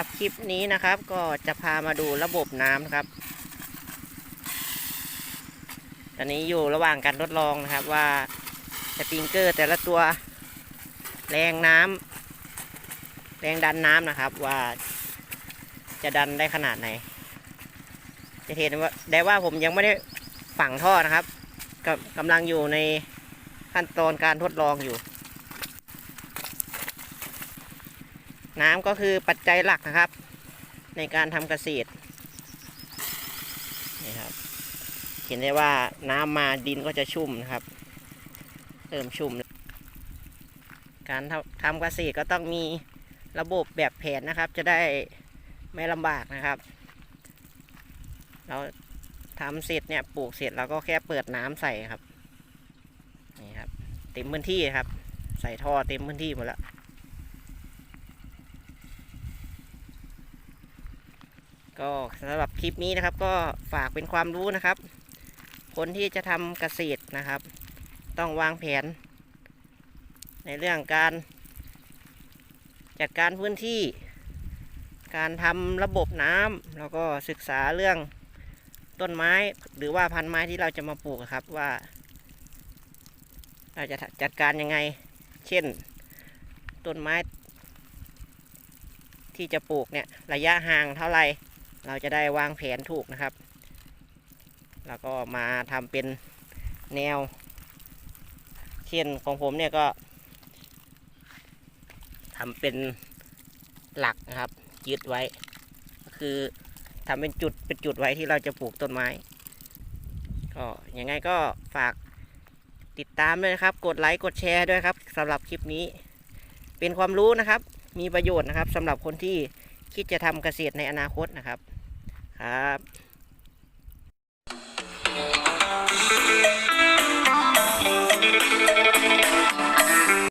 รับคลิปนี้นะครับ ก็จะพามาดูระบบน้ำนะครับ ตอนนี้อยู่ระหว่างการทดลองนะครับว่าสปริงเกอร์แต่ละตัวแรงน้ำแรงดันน้ำนะครับว่าจะดันได้ขนาดไหน จะเห็นว่าได้ว่าผมยังไม่ได้ฝังท่อนะครับกำกำลังอยู่ในขั้นตอนการทดลองอยู่ น้ำก็คือปัจจัยหลักนะครับ ในการทำเกษตรนี่ครับเห็นได้ว่าน้ำมาดินก็จะชุ่มนะครับ เริ่มชุ่ม การทำทำเกษตรก็ต้องมีระบบแบบแผนนะครับ จะได้ไม่ลำบากนะครับ เราทำเสร็จเนี่ยปลูกเสร็จเราก็แค่เปิดน้ำใส่ครับนี่ครับ เต็มพื้นที่ครับ ใส่ท่อเต็มพื้นที่หมดแล้ว ก็สำหรับคลิปนี้นะครับ ก็ฝากเป็นความรู้นะครับ คนที่จะทำเกษตรนะครับ ต้องวางแผน ในเรื่องการจัดการพื้นที่ การทำระบบน้ำแล้วก็ศึกษาเรื่องต้นไม้หรือว่าพันธุ์ไม้ที่เราจะมาปลูกครับว่า เราจะจัดการยังไง เช่น ต้นไม้ที่จะปลูกเนี่ยระยะห่างเท่าไหร่ เราจะได้วางแผนถูกนะครับ แล้วก็มาทำเป็นแนว เช่นของผมเนี่ยก็ทำเป็นหลักนะครับยึดไว้ ก็คือทำเป็นจุดเป็นจุดไว้ที่เราจะปลูกต้นไม้ ก็ยังไงก็ฝากติดตามด้วยนะครับ กดไลค์กดแชร์ด้วยครับสำหรับคลิปนี้ เป็นความรู้นะครับ มีประโยชน์นะครับสำหรับคนที่ คิดจะทำเกษตรในอนาคตนะครับครับ